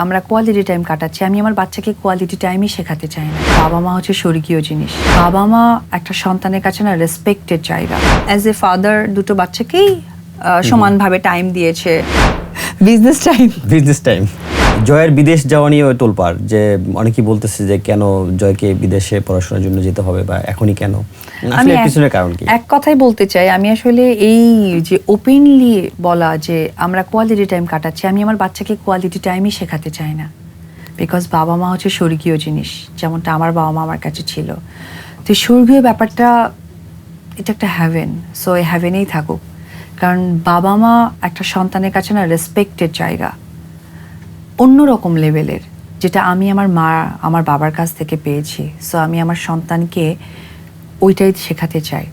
আমরা quality time কাটাচ্ছি। আমি আমার বাচ্চাকে কোয়ালিটি টাইমই শেখাতে চাই না। বাবা মা হচ্ছে স্বর্গীয় জিনিস। বাবা মা একটা সন্তানের কাছে না রেসপেক্টের জায়গা। অ্যাজ এ ফাদার দুটো বাচ্চাকেই সমানভাবে টাইম দিয়েছে। বিজনেস টাইম বিজনেস টাইম জয়ের বিদেশ যাওয়া নিয়ে তোলপার যে অনেকেই বলতেছে যে কেন জয়কে বিদেশে পড়াশোনার জন্য যেতে হবে বা এখনই কেন? আসলে এক- পিছনের কারণ কি? এক কথাই বলতে চাই আমি আসলে এই যে ওপেনলি বলা যে আমরা কোয়ালিটি টাইম কাটাচ্ছি আমি আমার বাচ্চাকে কোয়ালিটি টাইমই শেখাতে চাই না। বিকজ বাবা মা হচ্ছে স্বর্গীয় জিনিস যেমনটা আমার বাবা মা আমার কাছে ছিল। তো স্বর্গীয় ব্যাপারটা এটা একটা হ্যাভেন সো এই হ্যাভেনেই থাকুক। কারণ বাবা মা একটা সন্তানের কাছে না রেসপেক্টের জায়গা। অন্যরকম লেভেলের, যেটা আমি আমার মা, আমার বাবার কাছ থেকে পেয়েছি। সো আমি আমার সন্তানকে ওইটাই শেখাতে চাই।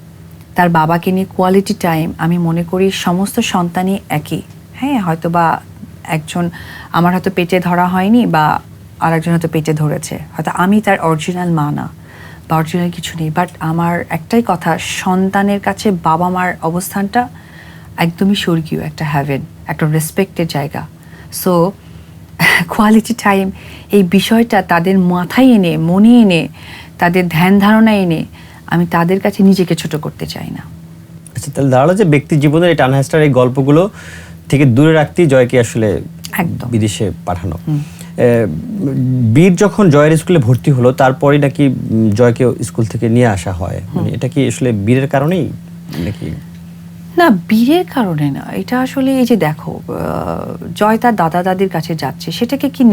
তার বাবাকে নিয়ে কোয়ালিটি টাইম আমি মনে করি সমস্ত সন্তানই একই। হ্যাঁ হয়তো বা একজন আমার হয়তো পেটে ধরা হয়নি বা আরেকজন হয়তো পেটে ধরেছে। হয়তো আমি তার অরিজিনাল মা না বা অরিজিনাল কিছু নেই। বাট আমার একটাই কথা, সন্তানের কাছে বাবা মার অবস্থানটা একদমই স্বর্গীয় একটা হ্যাভেন একটা রেসপেক্টের জায়গা। সো কোয়ালিটি টাইম এই বিষয়টা তাদের মাথায় এনে মনে এনে তাদের ধ্যান ধারণা এনে আমি তাদের কাছে নিজেকে ছোট করতে চাই না। আচ্ছা তাহলে দাঁড়াল যে ব্যক্তি জীবনের এই টানহাস্টার এই গল্পগুলো থেকে দূরে রাখতেই জয়কে আসলে একদম। বিদেশে পাঠানো। বীর যখন জয়ের স্কুলে ভর্তি হলো তারপরে নাকি জয়কে স্কুল থেকে নিয়ে আসা হয়। মানে এটা কি আসলে বীরের কারণেই নাকি? না বীরের কারণে না। এটা আসলে এই যে দেখো জয় তার দাদা দাদির কাছে যাচ্ছে সেটাকে কি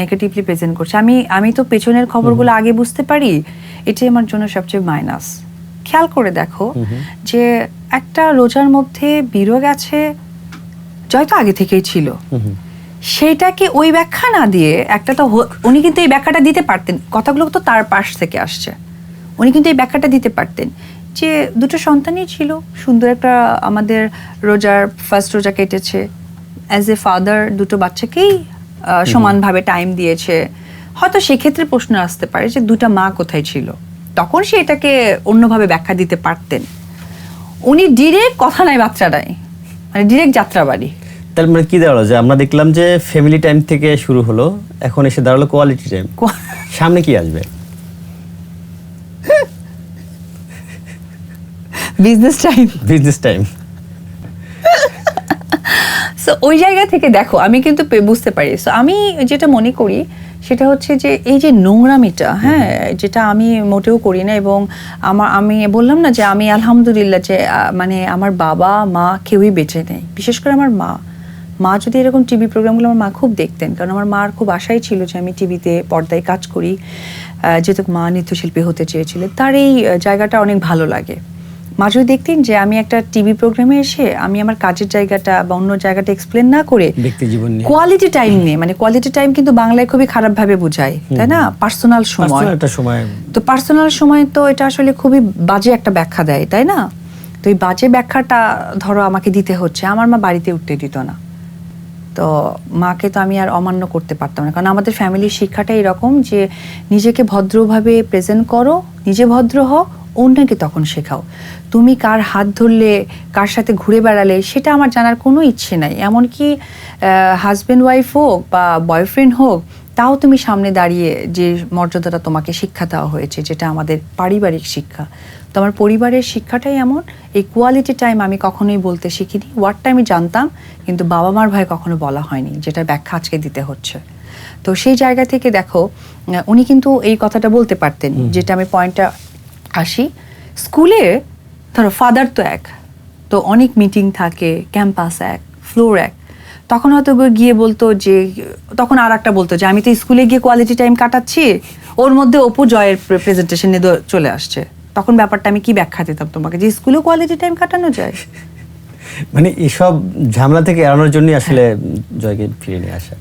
নেগেটিভলি প্রেজেন্ট করছে? আমি আমি তো পেছনের খবরগুলো আগে বুঝতে পারি এটাই আমার জন্য সবচেয়ে মাইনাস খেয়াল করে দেখো যে একটা রোজার মধ্যে বীরও গেছে জয় তো আগে থেকেই ছিল। সেইটাকে ওই ব্যাখ্যা না দিয়ে একটা তো উনি কিন্তু এই ব্যাখ্যাটা দিতে পারতেন কথাগুলো তো তার পাশ থেকে আসছে। উনি কিন্তু এই ব্যাখ্যাটা দিতে পারতেন। যে দুটো সন্তানই ছিল সুন্দর একটা আমাদের রোজার ফার্স্ট রোজা কেটেছে। অ্যাজ এ ফাদার দুটো বাচ্চাকেই সমানভাবে টাইম দিয়েছে। হয়তো সেক্ষেত্রে প্রশ্ন আসতে পারে যে দুটা মা কোথায় ছিল? তখন সে এটাকে অন্যভাবে ব্যাখ্যা দিতে পারতেন। উনি ডিরেক্ট কথা নাই বাচ্চা নাই। মানে ডিরেক্ট যাত্রাবাড়ি। তার মানে কি দাঁড়াল? যে আমরা দেখলাম যে ফ্যামিলি টাইম থেকে শুরু হলো এখন এসে দাঁড়াল কোয়ালিটি টাইম সামনে কি আসবে? Business time business time so ওই জায়গা থেকে দেখো আমি কিন্তু বুঝতে পারি। সো আমি যেটা মনে করি সেটা হচ্ছে যে এই যে নোংরামিটা হ্যাঁ যেটা আমি মোটেও করি না এবং আমার আমি বললাম না যে আমি আলহামদুলিল্লাহ যে মানে আমার বাবা মা কেউই বেঁচে নেই। বিশেষ করে আমার মা। মা যদি এরকম টিভি প্রোগ্রামগুলো আমার মা খুব দেখতেন কারণ আমার মার খুব আশাই ছিল যে আমি টিভিতে পর্দায় কাজ করি যেহেতু মা নৃত্যশিল্পী হতে চেয়েছিলেন তার এই জায়গাটা অনেক ভালো লাগে। মা যদি দেখতেন যে আমি একটা টিভি প্রোগ্রামে এসে আমি আমার কাজের জায়গাটা বা অন্য জায়গাটা এক্সপ্লেন না করে কোয়ালিটি টাইম নিয়ে। মানে কোয়ালিটি টাইম কিন্তু বাংলায় খুবই খারাপ ভাবে বোঝায় তাই না? পার্সোনাল সময়। তো পার্সোনাল সময় তো এটা আসলে খুবই বাজে একটা ব্যাখ্যা দেয় তাই না? তো এই বাজে ব্যাখ্যাটা ধরো আমাকে দিতে হচ্ছে আমার মা বাড়িতে উঠতে দিত না। তো মাকে তো আমি আর অমান্য করতে পারতাম না কারণ আমাদের ফ্যামিলির শিক্ষাটা এরকম যে নিজেকে ভদ্রভাবে প্রেজেন্ট করো নিজে ভদ্র হও অন্যকে তখন শেখাও। তুমি কার হাত ধরলে কার সাথে ঘুরে বেড়ালে সেটা আমার জানার কোনো ইচ্ছে নাই। এমনকি হাজব্যান্ড ওয়াইফ হোক বা বয়ফ্রেন্ড হোক তাও তুমি সামনে দাঁড়িয়ে যে মর্যাদাটা তোমাকে শিক্ষা দেওয়া হয়েছে যেটা আমাদের পারিবারিক শিক্ষা। তো আমার পরিবারের শিক্ষাটাই এমন। এই কোয়ালিটি টাইম আমি কখনোই বলতে শিখিনি। ওয়ার্ডটা আমি জানতাম কিন্তু বাবা মার ভয়ে কখনো বলা হয়নি যেটা ব্যাখ্যা আজকে দিতে হচ্ছে। তো সেই জায়গা থেকে দেখো উনি কিন্তু এই কথাটা বলতে পারতেন যেটা আমি পয়েন্টটা আসি। স্কুলে, ধরো ফাদার তো এক, তো অনেক মিটিং থাকে ক্যাম্পাস এক ফ্লোর এক। তখন হয়তো গিয়ে বলতো যে, তখন আর একটা বলতো যে, আমি তো স্কুলে গিয়ে কোয়ালিটি টাইম কাটাচ্ছি, ওর মধ্যে অপু জয়ের প্রেজেন্টেশন চলে আসছে। তখন ব্যাপারটা আমি কি ব্যাখ্যা দিতাম তোমাকে? যে স্কুলে কোয়ালিটি টাইম কাটানো যায়? মানে এসব ঝামেলা থেকে এড়ানোর জন্যই আসলে জয়কে ফিরে নিয়ে আসা।